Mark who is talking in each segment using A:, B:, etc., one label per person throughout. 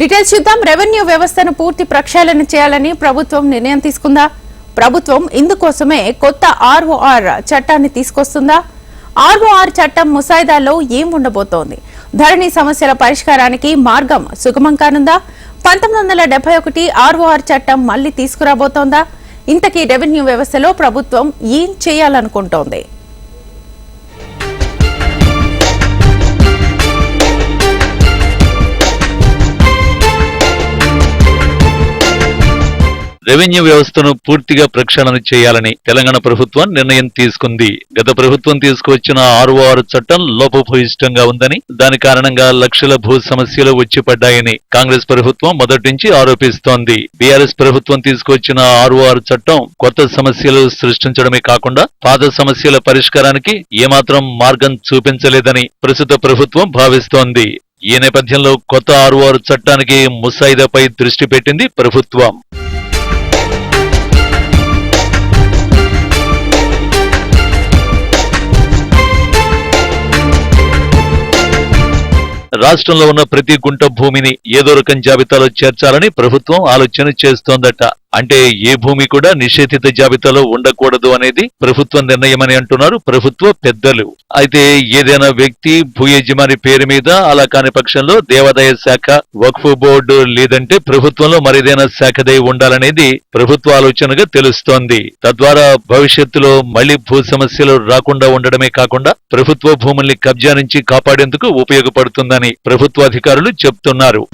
A: Details చూద్దాం. Revenue వ్యవస్థను పూర్తి ప్రక్షాళన చేయాలని ప్రభుత్వం నిర్ణయం తీసుకుందా? ప్రభుత్వం ఇందుకోసమే కొత్త ఆర్ఓఆర్ చట్టాన్ని తీసుకొస్తుందా? ఆర్ఓఆర్ చట్టం ముసాయిదాలో ఏం ఉండబోతోంది ధరణి సమస్యల పరిష్కారానికి మార్గం సుగమం కానుందా? పంతొమ్మిది వందల డెబ్బై ఒకటి ఆర్ఓఆర్ చట్టం మళ్ళీ తీసుకురాబోతోందా? ఇంతకీ రెవెన్యూ వ్యవస్థలో ప్రభుత్వం ఏం చేయాలనుకుంటోంది?
B: రెవెన్యూ వ్యవస్థను పూర్తిగా ప్రక్షాళన చేయాలని తెలంగాణ ప్రభుత్వం నిర్ణయం తీసుకుంది. గత ప్రభుత్వం తీసుకువచ్చిన ఆర్ఓఆర్ చట్టం లోపభూయిష్టంగా ఉందని దాని కారణంగా లక్షల భూ సమస్యలు వచ్చి పడ్డాయని కాంగ్రెస్ ప్రభుత్వం మొదటి నుంచి ఆరోపిస్తోంది. బీఆర్ఎస్ ప్రభుత్వం తీసుకువచ్చిన ఆర్ఓఆర్ చట్టం కొత్త సమస్యలు సృష్టించడమే కాకుండా పాత సమస్యల పరిష్కారానికి ఏమాత్రం మార్గం చూపించలేదని ప్రస్తుత ప్రభుత్వం భావిస్తోంది. ఈ నేపథ్యంలో కొత్త ఆర్ఓఆర్ చట్టానికి ముసాయిదాపై దృష్టి పెట్టింది ప్రభుత్వం. రాష్ట్రంలో ఉన్న ప్రతి గుంట భూమిని ఏదో రకం జాబితాలో చేర్చాలని ప్రభుత్వం ఆలోచన చేస్తోందట. అంటే ఏ భూమి కూడా నిషేధిత జాబితాలో ఉండకూడదు అనేది ప్రభుత్వ నిర్ణయమని అంటున్నారు. ప్రభుత్వ పెద్దలు. అయితే ఏదైనా వ్యక్తి భూ యజమాని పేరు మీద అలా కాని పక్షంలో దేవాదాయ శాఖ వక్ఫ్ బోర్డు లేదంటే ప్రభుత్వంలో మరేదైనా శాఖదై ఉండాలనేది ప్రభుత్వ ఆలోచనగా తెలుస్తోంది. తద్వారా భవిష్యత్తులో మళ్ళీ భూ సమస్యలు రాకుండా ఉండడమే కాకుండా ప్రభుత్వ భూముల్ని కబ్జా నుంచి కాపాడేందుకు ఉపయోగపడుతుందని ప్రభుత్వ అధికారులు చెప్తున్నారు.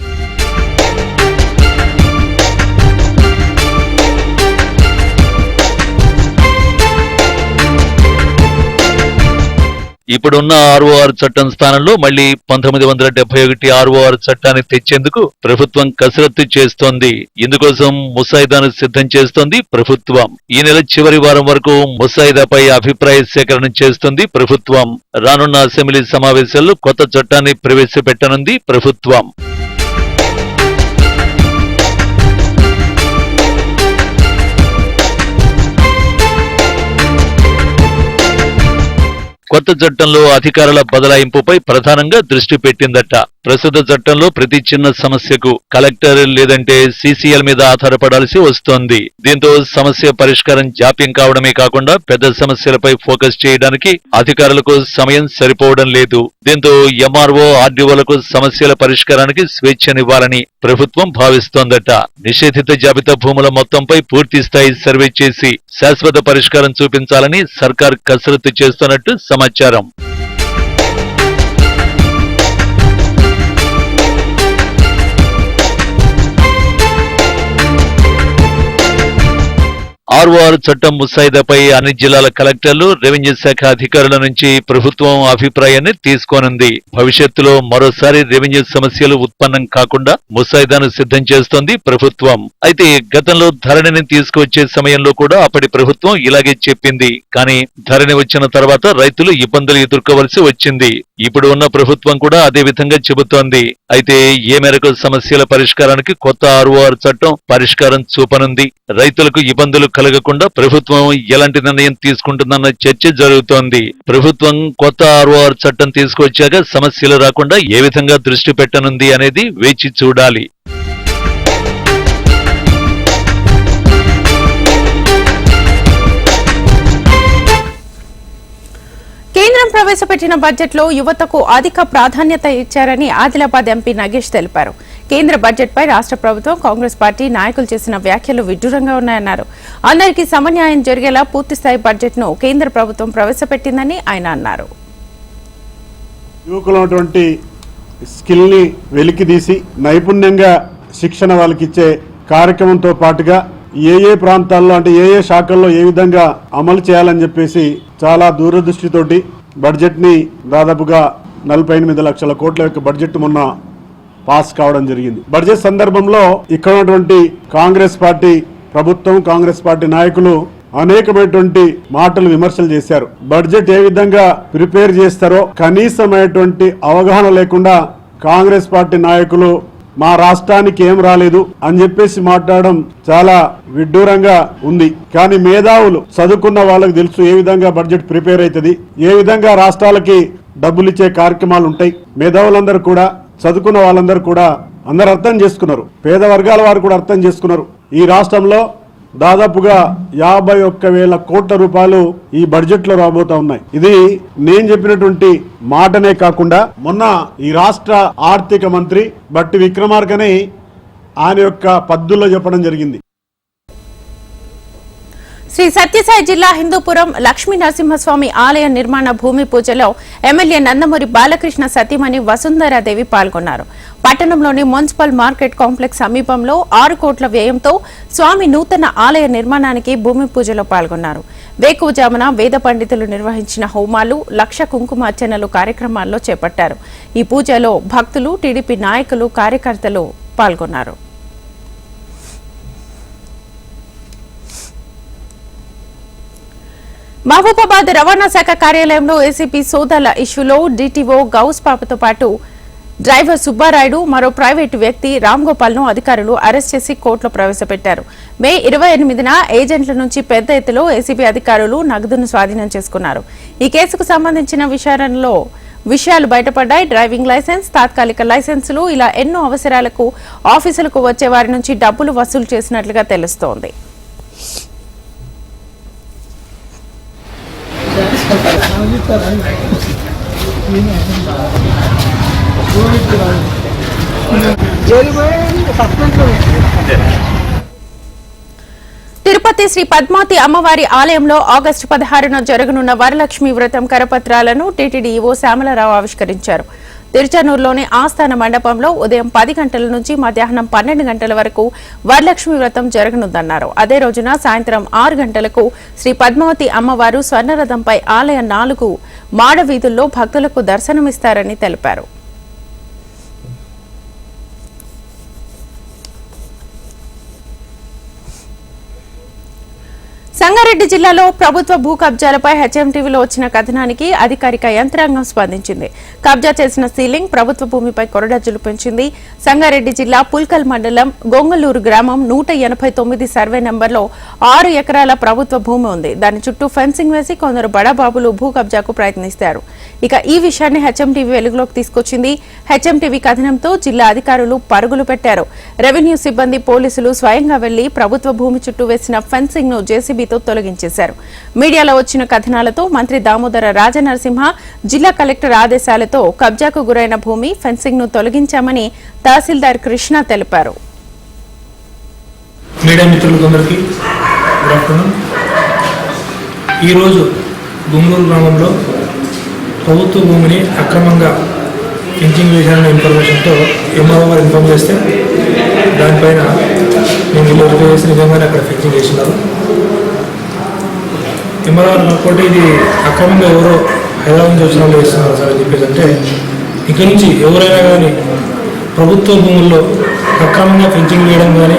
B: ఇప్పుడున్న ఆర్ఓఆర్ చట్టం స్థానంలో మళ్ళీ పంతొమ్మిది వందల డెబ్బై ఒకటి ఆర్ఓఆర్ చట్టాన్ని తెచ్చేందుకు ప్రభుత్వం కసరత్తు చేస్తోంది. ఇందుకోసం ముసాయిదాను సిద్ధం చేస్తోంది ప్రభుత్వం. ఈ నెల చివరి వారం వరకు ముసాయిదాపై అభిప్రాయ సేకరణ చేస్తుంది ప్రభుత్వం. రానున్న అసెంబ్లీ సమావేశాల్లో కొత్త చట్టాన్ని ప్రవేశపెట్టనుంది ప్రభుత్వం. కొత్త చట్టంలో అధికారుల బదలాయింపుపై ప్రధానంగా దృష్టి పెట్టిందట. ప్రస్తుత చట్టంలో ప్రతి చిన్న సమస్యకు కలెక్టర్ లేదంటే సీసీఎల్ మీద ఆధారపడాల్సి వస్తోంది. దీంతో సమస్య పరిష్కారం జాప్యం కావడమే కాకుండా పెద్ద సమస్యలపై ఫోకస్ చేయడానికి అధికారులకు సమయం సరిపోవడం లేదు. దీంతో ఎంఆర్ఓ ఆర్డీఓలకు సమస్యల పరిష్కారానికి స్వేచ్ఛనివ్వాలని ప్రభుత్వం భావిస్తోందట. నిషేధిత జాబితా భూముల మొత్తంపై పూర్తి స్థాయి సర్వే చేసి శాశ్వత పరిష్కారం చూపించాలని సర్కార్ కసరత్తు చేస్తున్నట్టు సమాచారం. ఆర్ఓఆర్ చట్టం ముసాయిదాపై అన్ని జిల్లాల కలెక్టర్లు రెవెన్యూ శాఖ అధికారుల నుంచి ప్రభుత్వం అభిప్రాయాన్ని తీసుకోనుంది. భవిష్యత్తులో మరోసారి రెవెన్యూ సమస్యలు ఉత్పన్నం కాకుండా ముసాయిదాను సిద్ధం చేస్తోంది ప్రభుత్వం. అయితే గతంలో ధరణిని తీసుకువచ్చే సమయంలో కూడా అప్పటి ప్రభుత్వం ఇలాగే చెప్పింది. కానీ ధరణి వచ్చిన తర్వాత రైతులు ఇబ్బందులు ఎదుర్కోవలసి వచ్చింది. ఇప్పుడు ఉన్న ప్రభుత్వం కూడా అదే విధంగా చెబుతోంది. అయితే ఏ మేరకు సమస్యల పరిష్కారానికి కొత్త ఆర్ఓఆర్ చట్టం పరిష్కారం చూపనుంది? రైతులకు ఇబ్బందులు కలగకుండా ప్రభుత్వం ఎలాంటి నిర్ణయం తీసుకుంటుందన్న చర్చ జరుగుతోంది. ప్రభుత్వం కొత్త ఆర్ఓఆర్ చట్టం తీసుకొచ్చాక సమస్యలు రాకుండా ఏ విధంగా దృష్టి పెట్టనుంది అనేది వేచి చూడాలి.
A: ప్రవేశపెట్టిన బడ్జెట్లో యువతకు అధిక ప్రాధాన్యత ఇచ్చారని ఆదిలాబాద్ ఎంపీ నగేష్ తెలిపారు. కేంద్ర బడ్జెట్పై రాష్ట్ర ప్రభుత్వం కాంగ్రెస్ పార్టీ నాయకులు చేసిన వ్యాఖ్యలు విడ్డూరంగా ఉన్నాయన్నారు. అందరికీ సమన్యాయం జరిగేలా పూర్తిస్థాయి బడ్జెట్ను కేంద్ర ప్రభుత్వం ప్రవేశపెట్టిందని ఆయన అన్నారు.
C: యువకులటువంటి స్కిల్ని వెలికితీసి నైపుణ్యంగా శిక్షణ వాళ్ళకి ఇచ్చే కార్యక్రమంతో పాటుగా ఏ ఏ ప్రాంతాల్లో అంటే ఏ ఏ శాఖల్లో ఏ విధంగా అమలు చేయాలని చెప్పేసి చాలా దూరదృష్టితోటి బడ్జెట్ని దాదాపుగా నలభై ఎనిమిది లక్షల కోట్ల యొక్క బడ్జెట్ మొన్న పాస్ కావడం జరిగింది. బడ్జెట్ సందర్భంలో ఇక్కడ ఉన్నటువంటి కాంగ్రెస్ పార్టీ ప్రభుత్వం కాంగ్రెస్ పార్టీ నాయకులు అనేకమైనటువంటి మాటలు విమర్శలు చేశారు. బడ్జెట్ ఏ విధంగా ప్రిపేర్ చేస్తారో కనీసమైనటువంటి అవగాహన లేకుండా కాంగ్రెస్ పార్టీ నాయకులు మా రాష్ట్రానికి ఏం రాలేదు అని చెప్పేసి మాట్లాడడం చాలా విడ్డూరంగా ఉంది. కానీ మేధావులు చదువుకున్న వాళ్ళకి తెలుసు ఏ విధంగా బడ్జెట్ ప్రిపేర్ అవుతుంది ఏ విధంగా రాష్ట్రాలకి డబ్బులు ఇచ్చే కార్యక్రమాలు ఉంటాయి. మేధావులందరూ కూడా చదువుకున్న వాళ్ళందరూ కూడా అందరు అర్థం చేసుకున్నారు. పేద వర్గాల వారు కూడా అర్థం చేసుకున్నారు. ఈ రాష్ట్రంలో దాదాపుగా యాభై ఒక్క వేల కోట్ల రూపాయలు ఈ బడ్జెట్లో రాబోతా ఉన్నాయి. ఇది నేను చెప్పినటువంటి మాటనే కాకుండా మొన్న ఈ రాష్ట్ర ఆర్థిక మంత్రి బట్టి విక్రమార్కని ఆయన యొక్క పద్దుల్లో చెప్పడం జరిగింది.
A: శ్రీ సత్యసాయి జిల్లా హిందూపురం లక్ష్మీ నరసింహస్వామి ఆలయ నిర్మాణ భూమి పూజలో ఎమ్మెల్యే నందమూరి బాలకృష్ణ సతీమణి వసుంధరాదేవి పాల్గొన్నారు. పట్టణంలోని మున్సిపల్ మార్కెట్ కాంప్లెక్స్ సమీపంలో ఆరు కోట్ల వ్యయంతో స్వామి నూతన ఆలయ నిర్మాణానికి భూమి పూజలో పాల్గొన్నారు. వేకువజామున వేద పండితులు నిర్వహించిన హోమాలు లక్ష కుంకుమార్చనలు కార్యక్రమాల్లో చేపట్టారు. ఈ పూజలో భక్తులు టీడీపీ నాయకులు కార్యకర్తలు పాల్గొన్నారు. మహబూబాబాద్ రవాణా శాఖ కార్యాలయంలో ఏసీపీ సోదాల ఇష్యూలో డీటీఓ గౌస్ పాపతో పాటు డ్రైవర్ సుబ్బారాయుడు మరో ప్రైవేటు వ్యక్తి రామ్ గోపాల్ను అధికారులు అరెస్ట్ చేసి కోర్టులో ప్రవేశపెట్టారు. మే ఇరవై ఎనిమిదిన ఏజెంట్ల నుంచి పెద్ద ఎత్తులో ఏసీబీ అధికారులు నగదును స్వాధీనం చేసుకున్నారు. ఈ కేసుకు సంబంధించిన విచారణలో విషయాలు బయటపడ్డాయి. డ్రైవింగ్ లైసెన్స్ తాత్కాలిక లైసెన్సులు ఇలా ఎన్నో అవసరాలకు ఆఫీసులకు వచ్చే వారి నుంచి డబ్బులు వసూలు చేసినట్లుగా తెలుస్తోంది. తిరుపతి శ్రీ పద్మావతి అమ్మవారి ఆలయంలో ఆగస్టు పదహారున జరగనున్న వరలక్ష్మి వ్రతం కరపత్రాలను టీటీడీఓ శ్యామలరావు ఆవిష్కరించారు. తిరుచానూరులోని ఆస్థాన మండపంలో ఉదయం పది గంటల నుంచి మధ్యాహ్నం పన్నెండు గంటల వరకు వరలక్ష్మి వ్రతం జరగనుందన్నారు. అదే రోజున సాయంత్రం ఆరు గంటలకు శ్రీ పద్మావతి అమ్మవారు స్వర్ణరథంపై ఆలయ నాలుగు మాడ వీధుల్లో భక్తులకు దర్శనమిస్తారని తెలిపారు. సంగారెడ్డి జిల్లాలో ప్రభుత్వ భూ కబ్జాలపై హెచ్ఎంటీవీలో వచ్చిన కథనానికి అధికారిక యంత్రాంగం స్పందించింది. కబ్జా చేసిన సీలింగ్ ప్రభుత్వ భూమిపై కొరడజ్జులు పెంచింది. సంగారెడ్డి జిల్లా పుల్కల్ మండలం గొంగలూరు గ్రామం నూట ఎనభై తొమ్మిది సర్వే నెంబర్లో ఆరు ఎకరాల ప్రభుత్వ భూమి ఉంది. దాని చుట్టూ ఫెన్సింగ్ వేసి కొందరు బడాబాబులు భూ కబ్జాకు ప్రయత్నిస్తారు. ఇక ఈ విషయాన్ని హెచ్ఎంటీవీ వెలుగులోకి తీసుకొచ్చింది. హెచ్ఎంటీవీ కథనంతో జిల్లా అధికారులు పరుగులు పెట్టారు. రెవెన్యూ సిబ్బంది పోలీసులు స్వయంగా వెళ్ళి ప్రభుత్వ భూమి చుట్టూ వేసిన ఫెన్సింగ్ను జేసీబీతో తొలగించేశారు. మీడియాలో వచ్చిన కథనాలతో మంత్రి దామోదర రాజనరసింహ జిల్లా కలెక్టర్ ఆదేశాలతో కబ్జాకు గురైన భూమి ఫెన్సింగ్ను తొలగించామని తహసీల్దార్ కృష్ణ తెలిపారు.
D: ఈరోజు గుంగూరు గ్రామంలో ప్రభుత్వ భూమిని అక్రమంగా ఫెన్సింగ్ వేశారనే ఇన్ఫర్మేషన్తో ఎంఆర్ఓ గారు ఇన్ఫామ్ చేస్తే దానిపైన మేము ఇల్లు వెరిఫై చేసి నిజంగానే అక్కడ ఫెన్సింగ్ వేసినారు. ఎంఆర్ఓ గారు అనుకోండి ఇది అక్రమంగా ఎవరో హైదరాబాద్ నుంచి వచ్చిన వాళ్ళు వేస్తున్నారు సార్ అని చెప్పేసి అంటే ఇక నుంచి ఎవరైనా కానీ ప్రభుత్వ భూముల్లో అక్రమంగా ఫెన్సింగ్ వేయడం కానీ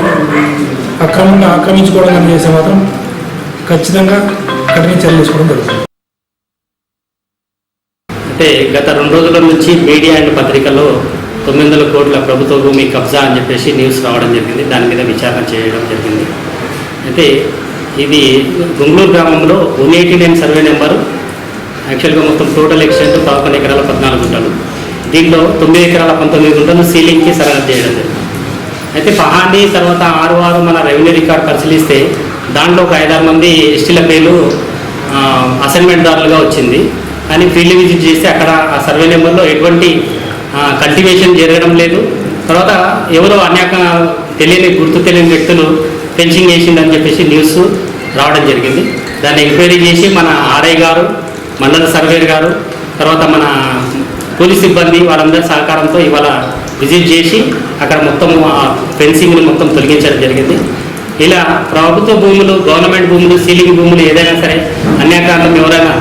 D: అక్రమంగా ఆక్రమించుకోవడం కానీ చేస్తే మాత్రం ఖచ్చితంగా కఠిన చర్యలు తీసుకోవడం జరుగుతుంది.
E: అంటే గత రెండు రోజుల నుంచి మీడియా అండ్ పత్రికల్లో తొమ్మిది వందల కోట్ల ప్రభుత్వ భూమి కబ్జా అని చెప్పేసి న్యూస్ రావడం జరిగింది. దాని మీద విచారణ చేయడం జరిగింది. అయితే ఇది గుంగళూరు గ్రామంలో one eighty nine survey number. యాక్చువల్గా మొత్తం టోటల్ ఎక్స్టెంట్ పదకొండు ఎకరాల పద్నాలుగు గుంటలు. దీంట్లో తొమ్మిది ఎకరాల పంతొమ్మిది గుంటలు సీలింగ్కి సరఫరా చేయడం జరిగింది అయితే పహాండి తర్వాత ఆరు ఆరు మన రెవెన్యూ రికార్డ్ పరిశీలిస్తే దాంట్లో ఒక ఐదారు మంది ఎస్టీల పేర్లు అసైన్మెంట్దారులుగా అసైన్మెంట్ దారులుగా వచ్చింది. కానీ ఫీల్డ్ విజిట్ చేస్తే అక్కడ ఆ సర్వే నెంబర్లో ఎటువంటి కల్టివేషన్ జరగడం లేదు. తర్వాత ఎవరో అన్యాక తెలియని గుర్తు తెలియని వ్యక్తులు ఫెన్సింగ్ వేసిందని చెప్పేసి న్యూస్ రావడం జరిగింది. దాన్ని ఎంక్వైరీ చేసి మన ఆర్ఐ గారు మండల సర్వేర్ గారు తర్వాత మన పోలీస్ సిబ్బంది వాళ్ళందరి సహకారంతో ఇవాళ విజిట్ చేసి అక్కడ మొత్తం ఫెన్సింగ్ని మొత్తం తొలగించడం జరిగింది. ఇలా ప్రభుత్వ భూములు గవర్నమెంట్ భూములు సీలింగ్ భూములు ఏదైనా సరే అన్యాక్రాంతం ఎవరైనా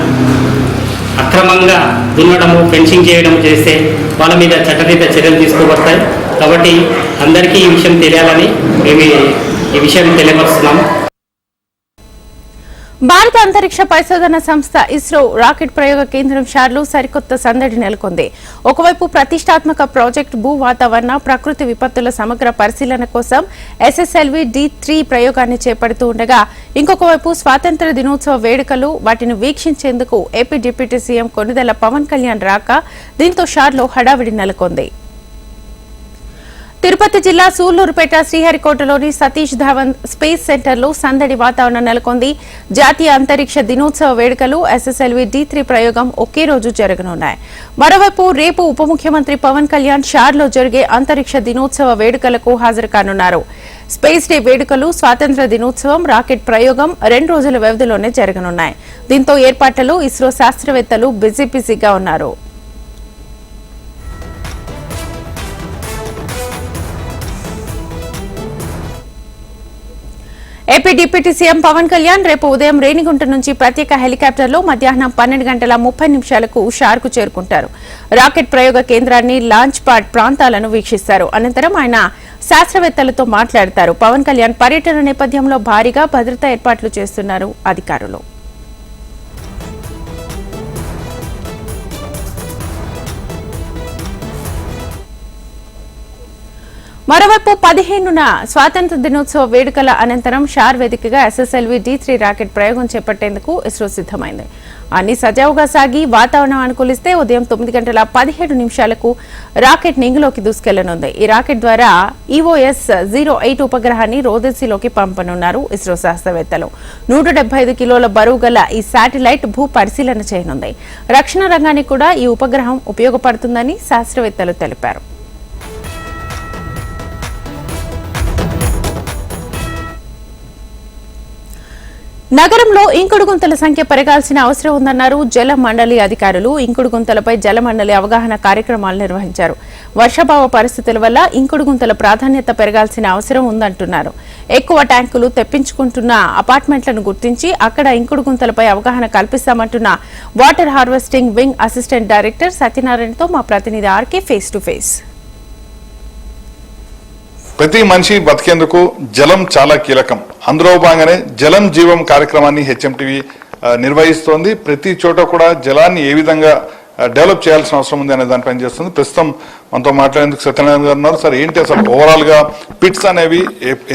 E: అక్రమంగా దున్నడము ఫెన్సింగ్ చేయడం చేస్తే వాళ్ళ మీద చట్టరీత చర్యలు తీసుకోబడతాయి. కాబట్టి అందరికీ ఈ విషయం తెలియాలని మేము ఈ- ఈ విషయం తెలియపరుస్తున్నాము
A: భారత అంతరిక్ష పరిశోధన సంస్థ ఇస్రో రాకెట్ ప్రయోగ కేంద్రం షార్లు సరికొత్త సందడి నెలకొంది. ఒకవైపు ప్రతిష్టాత్మక ప్రాజెక్ట్ భూ వాతావరణ ప్రకృతి విపత్తుల సమగ్ర పరిశీలన కోసం ఎస్ఎస్ఎల్వి డి త్రీ ప్రయోగాన్ని చేపడుతూ ఉండగా ఇంకొక వైపు స్వాతంత్ర దినోత్సవ వేడుకలు వాటిని వీక్షించేందుకు AP deputy CM Konidela Pawan Kalyan రాక దీంతో షార్లో హడావిడి నెలకొంది. తిరుపతి జిల్లా సూళ్ళూరుపేట శ్రీహరికోటలోని సతీష్ ధావన్ స్పేస్ సెంటర్లో సందడి వాతావరణం నెలకొంది. జాతీయ అంతరిక్ష దినోత్సవ వేడుకలు ఎస్ఎస్ఎల్వి డి త్రీ ప్రయోగం ఒకే రోజు జరగనున్నాయి. మరోవైపు రేపు ఉప ముఖ్యమంత్రి పవన్ కళ్యాణ్ షార్లో జరిగే అంతరిక్ష దినోత్సవ వేడుకలకు హాజరు కానున్నారు. స్పేస్ డే వేడుకలు స్వాతంత్ర దినోత్సవం రాకెట్ ప్రయోగం రెండు రోజుల వ్యవధిలోనే జరగనున్నాయి. దీంతో ఏర్పాట్లలో ఇస్రో శాస్త్రవేత్తలు బిజీ బిజీగా ఉన్నారు. AP deputy CM Pawan Kalyan రేపు ఉదయం రేణిగుంట నుంచి ప్రత్యేక హెలికాప్టర్లో మధ్యాహ్నం పన్నెండు గంటల ముప్పై నిమిషాలకు షార్కు చేరుకుంటారు. రాకెట్ ప్రయోగ కేంద్రాన్ని లాంచ్ పాడ్ ప్రాంతాలను వీక్షిస్తారు. అనంతరం ఆయన శాస్త్రవేత్తలతో మాట్లాడతారు. పవన్ కళ్యాణ్ పర్యటన నేపథ్యంలో భారీగా భద్రతా ఏర్పాట్లు చేస్తున్నారు అధికారులు. మరోవైపు పదిహేనున స్వాతంత్ర దినోత్సవ వేడుకల అనంతరం షార్ వేదికగా ఎస్ఎస్ఎల్వి డి త్రీ రాకెట్ ప్రయోగం చేపట్టేందుకు ఇస్రో సిద్దమైంది అన్ని సజావుగా సాగి వాతావరణం అనుకూలిస్తే ఉదయం తొమ్మిది గంటల పదిహేడు నిమిషాలకు రాకెట్ నింగులోకి దూసుకెళ్ళనుంది. ఈ రాకెట్ ద్వారా ఈఓఎస్ జీరో ఎయిట్ ఉపగ్రహాన్ని రోదసీలోకి పంపనున్నారు ఇస్రో శాస్త్రవేత్తలు. నూట డెబ్బై ఐదు కిలోల బరువు గల ఈ శాటిలైట్ భూ పరిశీలన చేయనుంది. రక్షణ రంగానికి కూడా ఈ ఉపగ్రహం ఉపయోగపడుతుందని శాస్త్రవేత్తలు తెలిపారు. నగరంలో ఇంకుడు గుంతల సంఖ్య పెరగాల్సిన అవసరం ఉందన్నారు జల మండలి అధికారులు. ఇంకుడు గుంతలపై జల మండలి అవగాహన కార్యక్రమాలు నిర్వహించారు. వర్షభావ పరిస్థితుల వల్ల ఇంకుడు గుంతల ప్రాధాన్యత పెరగాల్సిన అవసరం ఉందంటున్నారు. ఎక్కువ ట్యాంకులు తెప్పించుకుంటున్న అపార్ట్మెంట్లను గుర్తించి అక్కడ ఇంకుడు గుంతలపై అవగాహన కల్పిస్తామంటున్న water harvesting wing assistant director సత్యనారాయణతో మా ప్రతినిధి ఆర్కే ఫేస్ టు ఫేస్.
F: ప్రతి మనిషి బతికేందుకు జలం చాలా కీలకం. అందులో భాగంగానే జలం జీవం కార్యక్రమాన్ని హెచ్ఎంటీవీ నిర్వహిస్తోంది. ప్రతి చోట కూడా జలాన్ని ఏ విధంగా డెవలప్ చేయాల్సిన అవసరం ఉంది అనే దానిపైన చేస్తుంది. ప్రస్తుతం మనతో మాట్లాడేందుకు సత్యనారాయణ గారు ఉన్నారు. సార్ ఏంటి అసలు ఓవరాల్గా పిట్స్ అనేవి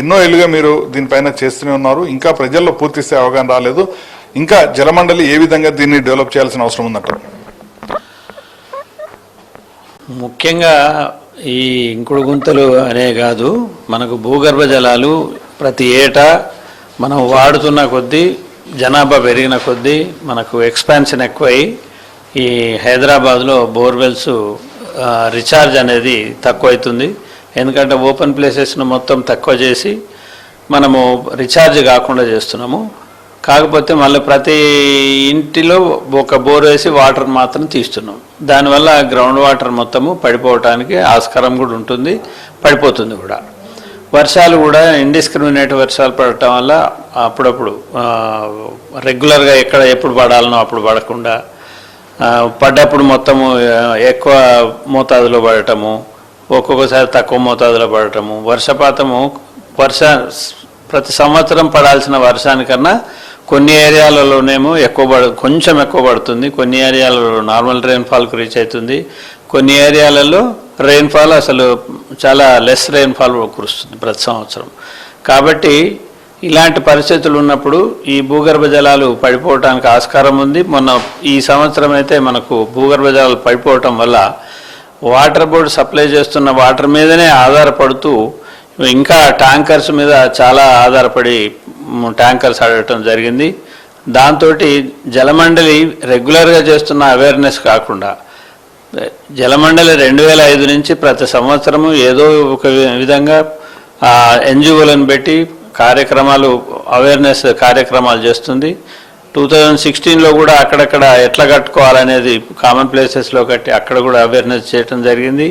F: ఎన్నో ఏళ్ళుగా మీరు దీనిపైన చేస్తూనే ఉన్నారు. ఇంకా ప్రజల్లో పూర్తి అవగాహన రాలేదు. ఇంకా జలమండలి ఏ విధంగా దీన్ని డెవలప్ చేయాల్సిన అవసరం ఉందంటారు?
G: ముఖ్యంగా ఈ ఇంకుడు గుంతలు అనే కాదు మనకు భూగర్భ జలాలు ప్రతి ఏటా మనం వాడుతున్న కొద్దీ జనాభా పెరిగిన కొద్దీ మనకు ఎక్స్పాన్షన్ ఎక్కువై ఈ హైదరాబాద్లో బోర్వెల్స్ రీఛార్జ్ అనేది తక్కువైతుంది. ఎందుకంటే ఓపెన్ ప్లేసెస్ను మొత్తం తక్కువ చేసి మనము రీఛార్జ్ కాకుండా చేస్తున్నాము. కాకపోతే మళ్ళీ ప్రతి ఇంటిలో ఒక బోర్ వేసి వాటర్ మాత్రం తీస్తున్నాం. దానివల్ల గ్రౌండ్ వాటర్ మొత్తము పడిపోవటానికి ఆస్కారం కూడా ఉంటుంది పడిపోతుంది కూడా. వర్షాలు కూడా ఇండిస్క్రిమినేట్ వర్షాలు పడటం వల్ల అప్పుడప్పుడు రెగ్యులర్గా ఎక్కడ ఎప్పుడు పడాలనో అప్పుడు పడకుండా పడ్డప్పుడు మొత్తము ఎక్కువ మోతాదులో పడటము ఒక్కొక్కసారి తక్కువ మోతాదులో పడటము వర్షపాతము వర్ష ప్రతి సంవత్సరం పడాల్సిన వర్షానికన్నా కొన్ని ఏరియాలలోనేమో ఎక్కువ పడ కొంచెం ఎక్కువ పడుతుంది. కొన్ని ఏరియాలలో నార్మల్ రెయిన్ఫాల్కి రీచ్ అవుతుంది. కొన్ని ఏరియాలలో రెయిన్ఫాల్ అసలు చాలా లెస్ రెయిన్ఫాల్ కురుస్తుంది ప్రతి సంవత్సరం. కాబట్టి ఇలాంటి పరిస్థితులు ఉన్నప్పుడు ఈ భూగర్భ జలాలు పడిపోవటానికి ఆస్కారం ఉంది. మొన్న ఈ సంవత్సరం అయితే మనకు భూగర్భ జలాలు పడిపోవటం వల్ల వాటర్ బోర్డు సప్లై చేస్తున్న వాటర్ మీదనే ఆధారపడుతూ ఇంకా ట్యాంకర్స్ మీద చాలా ఆధారపడి ట్యాంకర్స్ ఆడటం జరిగింది. దాంతో జలమండలి రెగ్యులర్గా చేస్తున్న అవేర్నెస్ కాకుండా జలమండలి రెండు వేల ఐదు నుంచి ప్రతి సంవత్సరము ఏదో ఒక విధంగా ఎన్జిఓలను పెట్టి కార్యక్రమాలు అవేర్నెస్ కార్యక్రమాలు చేస్తుంది. టూ థౌజండ్ సిక్స్టీన్లో కూడా అక్కడక్కడ ఎట్లా కట్టుకోవాలనేది కామన్ ప్లేసెస్లో కట్టి అక్కడ కూడా అవేర్నెస్ చేయడం జరిగింది.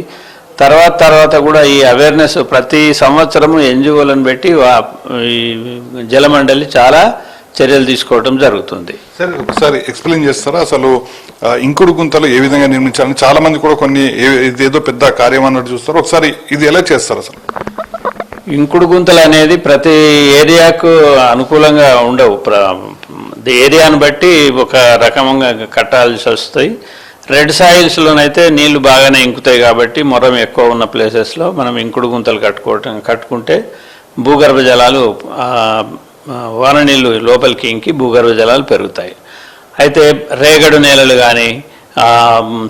G: తర్వాత తర్వాత కూడా ఈ అవేర్నెస్ ప్రతి సంవత్సరము ఎన్జిఓలను పెట్టి ఈ జలమండలి చాలా చర్యలు తీసుకోవడం జరుగుతుంది.
F: సార్ ఒకసారి ఎక్స్ప్లెయిన్ చేస్తారా? అసలు ఇంకుడు గుంతలు ఏ విధంగా నిర్మించాలని? చాలా మంది కూడా కొన్ని ఏదో పెద్ద కార్యం అన్నట్టు చూస్తారు. ఒకసారి ఇది ఎలా చేస్తారు అసలు?
G: ఇంకుడు గుంతలు అనేది ప్రతి ఏరియాకు అనుకూలంగా ఉండవు. ఏరియాను బట్టి ఒక రకంగా కట్టాల్సి వస్తాయి. రెడ్ సాయిల్స్లోనైతే నీళ్ళు బాగానే ఇంకుతాయి కాబట్టి మొరం ఎక్కువ ఉన్న ప్లేసెస్లో మనం ఇంకుడు గుంతలు కట్టుకోవటం కట్టుకుంటే భూగర్భ జలాలు వాన నీళ్ళు లోపలికి ఇంకి భూగర్భ జలాలు పెరుగుతాయి. అయితే రేగడు నేలలు కానీ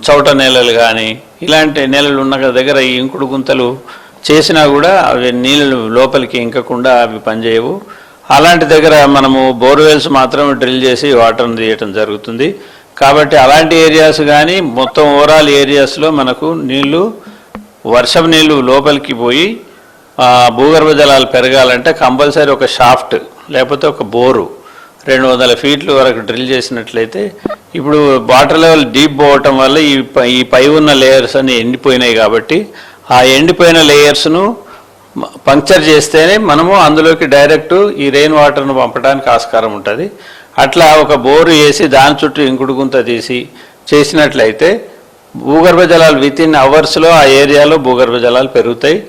G: చౌట నేలలు కానీ ఇలాంటి నేలలు ఉన్న దగ్గర ఈ ఇంకుడు గుంతలు చేసినా కూడా అవి నీళ్ళు లోపలికి ఇంకకుండా అవి పనిచేయవు. అలాంటి దగ్గర మనము బోర్వెల్స్ మాత్రం డ్రిల్ చేసి వాటర్ని తీయటం జరుగుతుంది. కాబట్టి అలాంటి ఏరియాస్ కానీ మొత్తం ఓవరాల్ ఏరియాస్లో మనకు నీళ్ళు వర్షం నీళ్ళు లోపలికి పోయి భూగర్భ జలాలు పెరగాలంటే కంపల్సరీ ఒక షాఫ్ట్ లేకపోతే ఒక బోరు రెండు వందల ఫీట్ల వరకు డ్రిల్ చేసినట్లయితే ఇప్పుడు వాటర్ లెవెల్ డీప్ పోవటం వల్ల ఈ ఈ పై ఉన్న లేయర్స్ అన్ని ఎండిపోయినాయి కాబట్టి ఆ ఎండిపోయిన లేయర్స్ను పంక్చర్ చేస్తేనే మనము అందులోకి డైరెక్ట్ ఈ రెయిన్ వాటర్ను పంపడానికి ఆస్కారం ఉంటుంది. అట్లా ఒక బోరు వేసి దాని చుట్టూ ఇంకుడు గుంత తీసి చేసినట్లయితే భూగర్భ జలాలు విత్ ఇన్ అవర్స్లో ఆ ఏరియాలో భూగర్భ జలాలు పెరుగుతాయి.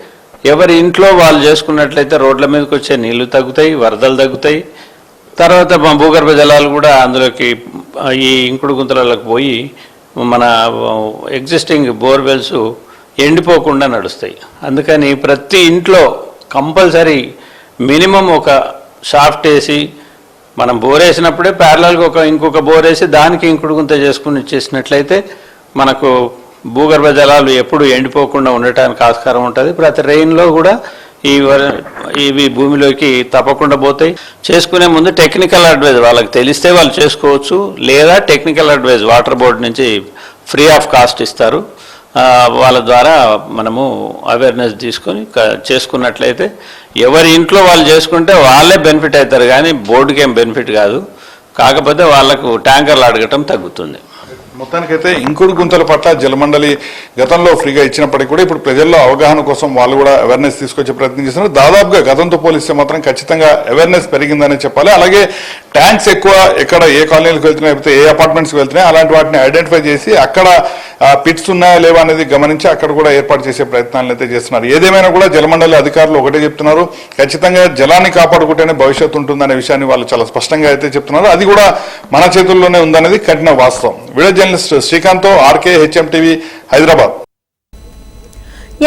G: ఎవరి ఇంట్లో వాళ్ళు చేసుకున్నట్లయితే రోడ్ల మీదకి వచ్చే నీళ్ళు తగ్గుతాయి వరదలు తగ్గుతాయి. తర్వాత మా భూగర్భ జలాలు కూడా అందులోకి ఈ ఇంకుడు గుంతలలోకి పోయి మన ఎగ్జిస్టింగ్ బోర్వెల్స్ ఎండిపోకుండా నడుస్తాయి. అందుకని ప్రతి ఇంట్లో కంపల్సరీ మినిమం ఒక షాఫ్ట్ వేసి మనం బోరేసినప్పుడే ప్యారలల్గా ఒక ఇంకొక బోరేసి దానికి ఇంకుడు గుంత చేసుకుని చేసినట్లయితే మనకు భూగర్భ జలాలు ఎప్పుడు ఎండిపోకుండా ఉండటానికి ఆస్కారం ఉంటుంది. ప్రతి రెయిన్లో కూడా ఈ ఇవి భూమిలోకి తప్పకుండా పోతాయి. చేసుకునే ముందు టెక్నికల్ అడ్వైజ్ వాళ్ళకి తెలిస్తే వాళ్ళు చేసుకోవచ్చు లేదా టెక్నికల్ అడ్వైజ్ వాటర్ బోర్డు నుంచి ఫ్రీ ఆఫ్ కాస్ట్ ఇస్తారు. వాళ్ళ ద్వారా మనము అవేర్నెస్ తీసుకొని చేసుకున్నట్లయితే ఎవరి ఇంట్లో వాళ్ళు చేసుకుంటే వాళ్ళే బెనిఫిట్ అవుతారు కానీ బోర్డుకి ఏం బెనిఫిట్ కాదు. కాకపోతే వాళ్ళకు ట్యాంకర్లు అడగటం తగ్గుతుంది.
F: మొత్తానికైతే ఇంకుడు గుంతల పట్ల జలమండలి గతంలో ఫ్రీగా ఇచ్చినప్పటికీ కూడా ఇప్పుడు ప్రజల్లో అవగాహన కోసం వాళ్ళు కూడా అవేర్నెస్ తీసుకొచ్చే ప్రయత్నం చేస్తున్నారు. దాదాపుగా గతంతో పోలిస్తే మాత్రం ఖచ్చితంగా అవేర్నెస్ పెరిగిందనే చెప్పాలి. అలాగే ట్యాంక్స్ ఎక్కువ ఎక్కడ ఏ కాలనీలకు వెళ్తున్నాయి లేకపోతే ఏ అపార్ట్మెంట్స్కి వెళ్తున్నాయి అలాంటి వాటిని ఐడెంటిఫై చేసి అక్కడ పిట్స్ ఉన్నాయా లేవా అనేది గమనించి అక్కడ కూడా ఏర్పాటు చేసే ప్రయత్నాలను అయితే చేస్తున్నారు. ఏదేమైనా కూడా జలమండలి అధికారులు ఒకటే చెప్తున్నారు. ఖచ్చితంగా జలాన్ని కాపాడుకుంటేనే భవిష్యత్తు ఉంటుందనే విషయాన్ని వాళ్ళు చాలా స్పష్టంగా అయితే చెప్తున్నారు. అది కూడా మన చేతుల్లోనే ఉందనేది కఠిన వాస్తవం. విడజ journalist Srikanth RK HM TV Hyderabad.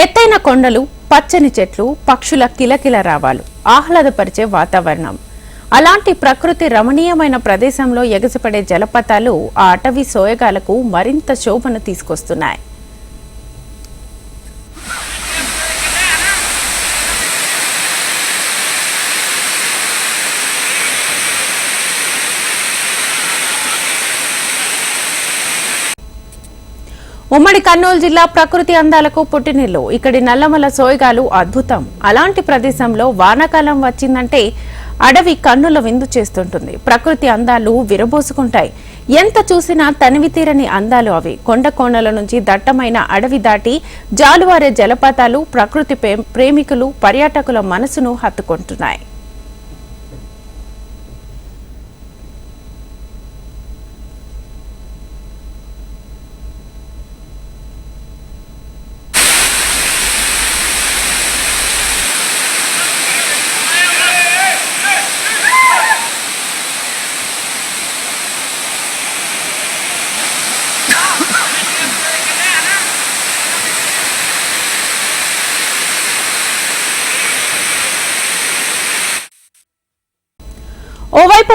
A: ఎత్తైన కొండలు పచ్చని చెట్లు పక్షుల కిలకిల రావాలు ఆహ్లాదపరిచే వాతావరణం. అలాంటి ప్రకృతి రమణీయమైన ప్రదేశంలో ఎగసిపడే జలపాతాలు ఆ అటవీ సోయగాలకు మరింత శోభను తీసుకొస్తున్నాయి. ఉమ్మడి కర్నూలు జిల్లా ప్రకృతి అందాలకు పుట్టినిల్లు. ఇక్కడి నల్లమల సోయగాలు అద్భుతం. అలాంటి ప్రదేశంలో వానాకాలం వచ్చిందంటే అడవి కన్నుల విందు చేస్తుంటుంది. ప్రకృతి అందాలు విరబోసుకుంటాయి. ఎంత చూసినా తనివి తీరని అందాలు అవి. కొండ కోణల నుంచి దట్టమైన అడవి దాటి జాలువారే జలపాతాలు ప్రకృతి ప్రే- ప్రేమికులు పర్యాటకుల మనసును హత్తుకుంటున్నాయి.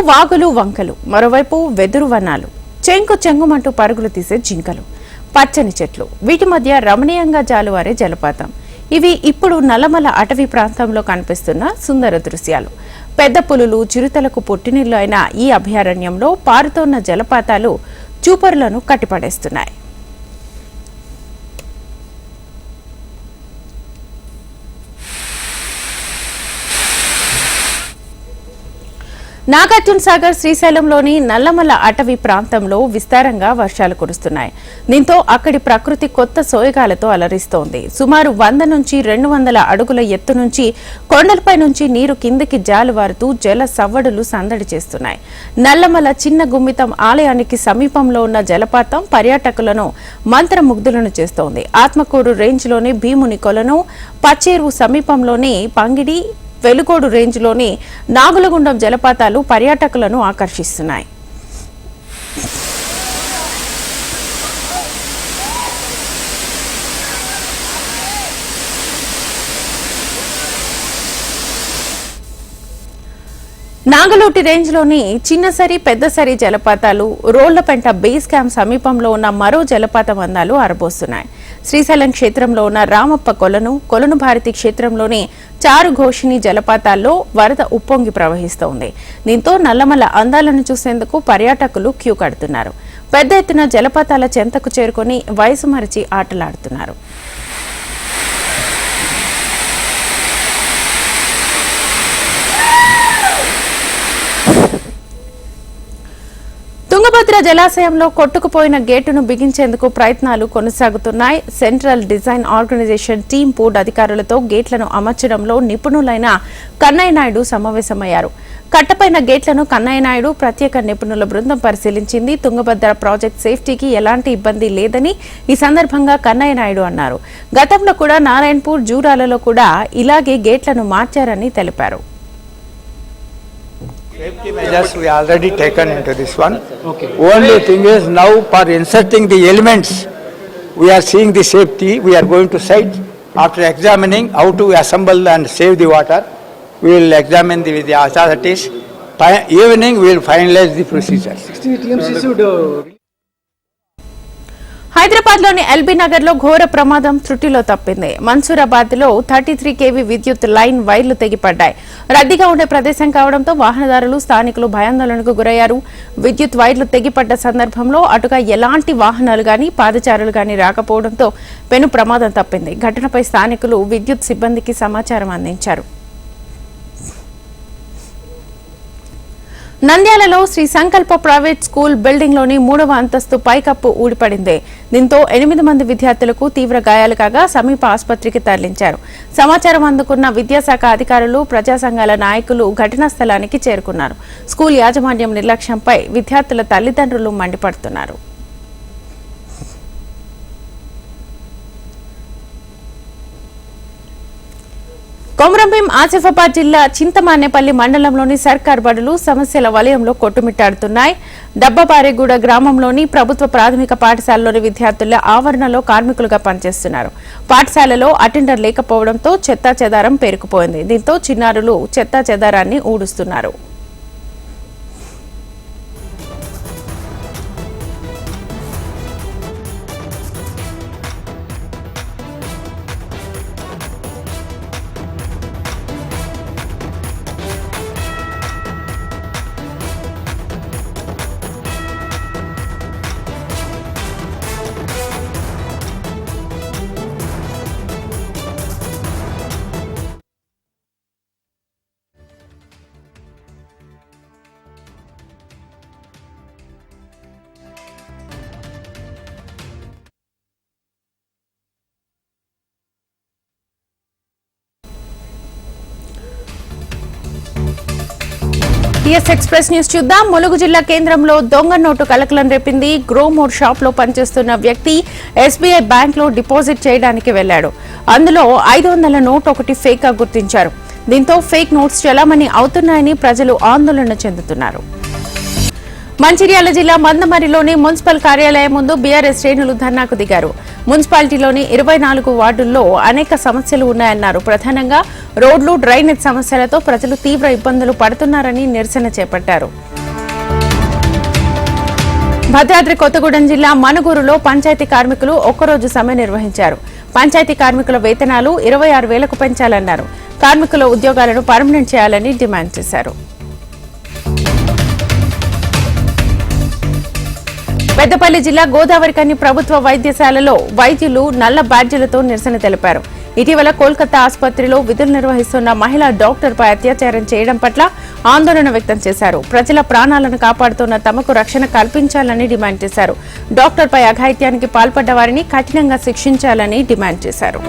A: ఒకవైపు వాగులు వంకలు మరోవైపు వెదురు వనాలు చెంకు చెంగుమంటూ పరుగులు తీసే జింకలు పచ్చని చెట్లు వీటి మధ్య రమణీయంగా జాలువారే జలపాతం. ఇవి ఇప్పుడు నల్లమల అటవీ ప్రాంతంలో కనిపిస్తున్న సుందర దృశ్యాలు. పెద్ద పులులు చిరుతలకు పుట్టినిల్లు అయిన ఈ అభయారణ్యంలో పారుతోన్న జలపాతాలు చూపరులను కట్టిపడేస్తున్నాయి. నాగార్జున సాగర్ శ్రీశైలంలోని నల్లమల అటవీ ప్రాంతంలో విస్తారంగా వర్షాలు కురుస్తున్నాయి. దీంతో అక్కడి ప్రకృతి కొత్త సోయగాలతో అలరిస్తోంది. సుమారు వంద నుంచి రెండు వందల అడుగుల ఎత్తు నుంచి కొండలపై నుంచి నీరు కిందకి జాలువారుతూ జల సవ్వడులు సందడి చేస్తున్నాయి. నల్లమల చిన్న గుమ్మితం ఆలయానికి సమీపంలో ఉన్న జలపాతం పర్యాటకులను మంత్రముగ్ధులను చేస్తోంది. ఆత్మకూరు రేంజ్లోని భీముని కొలను పచ్చేరు సమీపంలోని పంగిడి వెలుగోడు రేంజ్లోని నాగులగుండం జలపాతాలు పర్యాటకులను ఆకర్షిస్తున్నాయి. నాగలోటి రేంజ్లోని చిన్నసరి పెద్దసరి జలపాతాలు రోళ్ళపెంట బేస్ క్యాంప్ సమీపంలో ఉన్న మరో జలపాతం అందాలు ఆరబోస్తున్నాయి. శ్రీశైలం క్షేత్రంలో ఉన్న రామప్ప కొలను కొలను భారతి క్షేత్రంలోని చారు ఘోషిని జలపాతాల్లో వరద ఉప్పొంగి ప్రవహిస్తోంది. దీంతో నల్లమల అందాలను చూసేందుకు పర్యాటకులు క్యూ కడుతున్నారు. పెద్ద ఎత్తున జలపాతాల చెంతకు చేరుకొని వయసు మరిచి ఆటలాడుతున్నారు. తుంగభద్ర జలాశయంలో కొట్టుకుపోయిన గేటును బిగించేందుకు ప్రయత్నాలు కొనసాగుతున్నాయి. Central design organisation team board అధికారులతో గేట్లను అమర్చడంలో నిపుణులైన కన్నయ్య నాయుడు సమావేశమయ్యారు. కట్టపైన గేట్లను కన్నయ్య నాయుడు ప్రత్యేక నిపుణుల బృందం పరిశీలించింది. తుంగభద్ర ప్రాజెక్ట్ సేఫ్టీకి ఎలాంటి ఇబ్బంది లేదని ఈ సందర్భంగా కన్నయ్య నాయుడు అన్నారు. గతంలో కూడా నారాయణపూర్ జూరాలలో కూడా ఇలాగే గేట్లను మార్చారని తెలిపారు.
H: Safety measures we already taken into this one. Okay. Only thing is now for inserting the elements, we are seeing the safety, we are going to site. After examining how to assemble and save the water, we will examine the, with the authorities. By evening, we will finalize the procedures.
A: హైదరాబాద్లోని LB నగర్లో ఘోర ప్రమాదం త్రుటిలో తప్పింది. మన్సూరాబాద్లో thirty three KV విద్యుత్ line వైర్లు తెగిపడ్డాయి. రద్దీగా ఉండే ప్రదేశం కావడంతో వాహనదారులు స్థానికులు భయాందోళనకు గురయ్యారు. విద్యుత్ వైర్లు తెగిపడ్డ సందర్భంలో అటుగా ఎలాంటి వాహనాలు గాని పాదచారులు గాని రాకపోవడంతో పెను ప్రమాదం తప్పింది. ఘటనపై స్థానికులు విద్యుత్ సిబ్బందికి సమాచారం అందించారు. నంద్యాలలో శ్రీ సంకల్ప ప్రైవేట్ స్కూల్ బిల్డింగ్లోని మూడవ అంతస్తు పైకప్పు ఊడిపడింది. దీంతో ఎనిమిది మంది విద్యార్థులకు తీవ్ర గాయాలు కాగా సమీప ఆసుపత్రికి తరలించారు. సమాచారం అందుకున్న విద్యాశాఖ అధికారులు ప్రజా సంఘాల నాయకులు ఘటనా స్థలానికి చేరుకున్నారు. స్కూల్ యాజమాన్యం నిర్లక్ష్యంపై విద్యార్థుల తల్లిదండ్రులు మండిపడుతున్నారు. కొమరంభీం ఆసిఫాబాద్ జిల్లా చింతమానేపల్లి మండలంలోని సర్కార్ బడులు సమస్యల వలయంలో కొట్టుమిట్టాడుతున్నాయి. డబ్బపారెగూడ గ్రామంలోని ప్రభుత్వ ప్రాథమిక పాఠశాలలోని విద్యార్థుల ఆవరణలో కార్మికులుగా పనిచేస్తున్నారు. పాఠశాలలో అటెండర్ లేకపోవడంతో చెత్తా చెదారం పేరుకుపోయింది. దీంతో చిన్నారులు చెత్తా చెదారాన్ని ఊడుస్తున్నారు. టిఎస్ ఎక్స్ప్రెస్ న్యూస్ చూద్దాం. ములుగు జిల్లా కేంద్రంలో దొంగ నోటు కలకలం రేపింది. గ్రోమోర్ షాప్లో పనిచేస్తున్న వ్యక్తి ఎస్బీఐ బ్యాంక్లో డిపాజిట్ చేయడానికి వెళ్ళాడు అందులో ఐదు వందల నోట్ ఒకటి ఫేక్గా గుర్తించారు. దీంతో ఫేక్ నోట్స్ చలామణి అవుతున్నాయని ప్రజలు ఆందోళన చెందుతున్నారు. మంచిర్యాల జిల్లా మందమరిలోని మున్సిపల్ కార్యాలయం ముందు బీఆర్ఎస్ శ్రేణులు ధర్నాకు దిగారు. మున్సిపాలిటీలోని ఇరవై నాలుగు వార్డుల్లో అనేక సమస్యలు ఉన్నాయన్నారు. ప్రధానంగా రోడ్లు డ్రైనేజ్ సమస్యలతో ప్రజలు తీవ్ర ఇబ్బందులు పడుతున్నారని నిరసన చేపట్టారు. భద్రాద్రి కొత్తగూడెం జిల్లా మనుగూరులో పంచాయతీ కార్మికులు ఒక్కరోజు సమ్మె నిర్వహించారు. పంచాయతీ కార్మికుల వేతనాలు ఇరవై ఆరు వేలకు పెంచాలన్నారు. కార్మికుల ఉద్యోగాలను పర్మనెంట్ చేయాలని డిమాండ్ చేశారు. పెద్దపల్లి జిల్లా గోదావరికని ప్రభుత్వ వైద్యశాలలో వైద్యులు నల్ల బ్యాడ్జీలతో నిరసన తెలిపారు. ఇటీవల కోల్కతా ఆసుపత్రిలో విధులు నిర్వహిస్తున్న మహిళా డాక్టర్పై అత్యాచారం చేయడం పట్ల ఆందోళన వ్యక్తం చేశారు. ప్రజల ప్రాణాలను కాపాడుతున్న తమకు రక్షణ కల్పించాలని డిమాండ్ చేశారు. డాక్టర్పై అఘాయిత్యానికి పాల్పడ్డ వారిని కఠినంగా శిక్షించాలని డిమాండ్ చేశారు.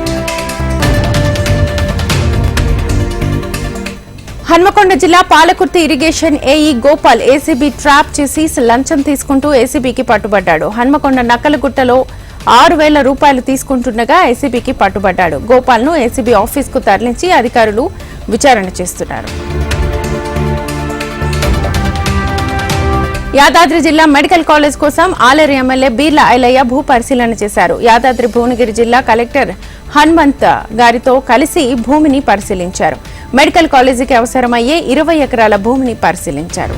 A: హన్మకొండ జిల్లా Palakurthi irrigation AE Gopal ACB trap చేసి లంచం తీసుకుంటూ ఏసీబీకి పట్టుబడ్డాడు. హన్మకొండ నక్కలగుట్టలో ఆరు వేల రూపాయలు తీసుకుంటుండగా ఏసీబీకి పట్టుబడ్డాడు. గోపాల్ను ఏసీబీ ఆఫీస్కు తరలించి అధికారులు విచారణ చేస్తున్నారు. యాదాద్రి జిల్లా మెడికల్ కాలేజ్ కోసం ఆలేరు ఎమ్మెల్యే బీర్ల ఐలయ్య భూ పరిశీలన చేశారు. యాదాద్రి భువనగిరి జిల్లా కలెక్టర్ హనుమంత్ గారితో కలిసి భూమిని పరిశీలించారు. మెడికల్ కాలేజీకి అవసరమయ్యే ఇరవై ఎకరాల భూమిని పరిశీలించారు.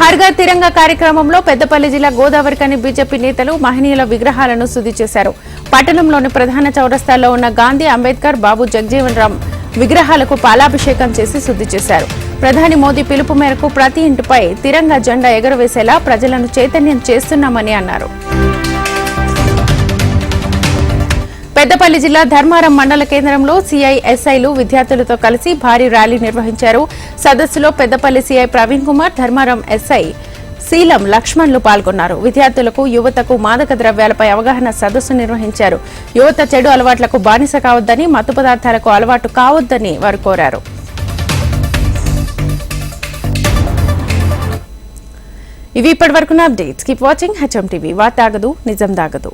A: హర్గా తిరంగా కార్యక్రమంలో పెద్దపల్లి జిల్లా గోదావరికని బీజేపీ నేతలు మహనీయుల విగ్రహాలను శుద్ధి చేశారు. పట్టణంలోని ప్రధాన చౌరస్తాల్లో ఉన్న గాంధీ అంబేద్కర్ బాబు జగజీవన్ రామ్ విగ్రహాలకు పాలాభిషేకం చేసి శుద్ధి చేశారు. ప్రధాని మోదీ పిలుపు మేరకు ప్రతి ఇంటిపై తిరంగా జెండా ఎగురవేసేలా ప్రజలను చైతన్యం చేస్తున్నామని అన్నారు. పెద్దపల్లి జిల్లా ధర్మారం మండల కేంద్రంలో సిఐఎస్ఐలు విద్యార్థులతో కలిసి భారీ ర్యాలీ నిర్వహించారు. సదస్సులో పెద్దపల్లి సిఐ ప్రవీణ్ కుమార్ ధర్మారం ఎస్ఐ శీలం లక్ష్మణ్లు పాల్గొన్నారు. విద్యార్థులకు యువతకు మాదక ద్రవ్యాలపై అవగాహన సదస్సు నిర్వహించారు. యువత చెడు అలవాట్లకు బానిస కావద్దని మత్తు పదార్థాలకు అలవాటు కావద్దని వారు కోరారు. ఇవి ఇప్పటి ఇప్పటివరకున్న updates. Keep watching HM TV వార్త ఆగదు నిజం దాగదు.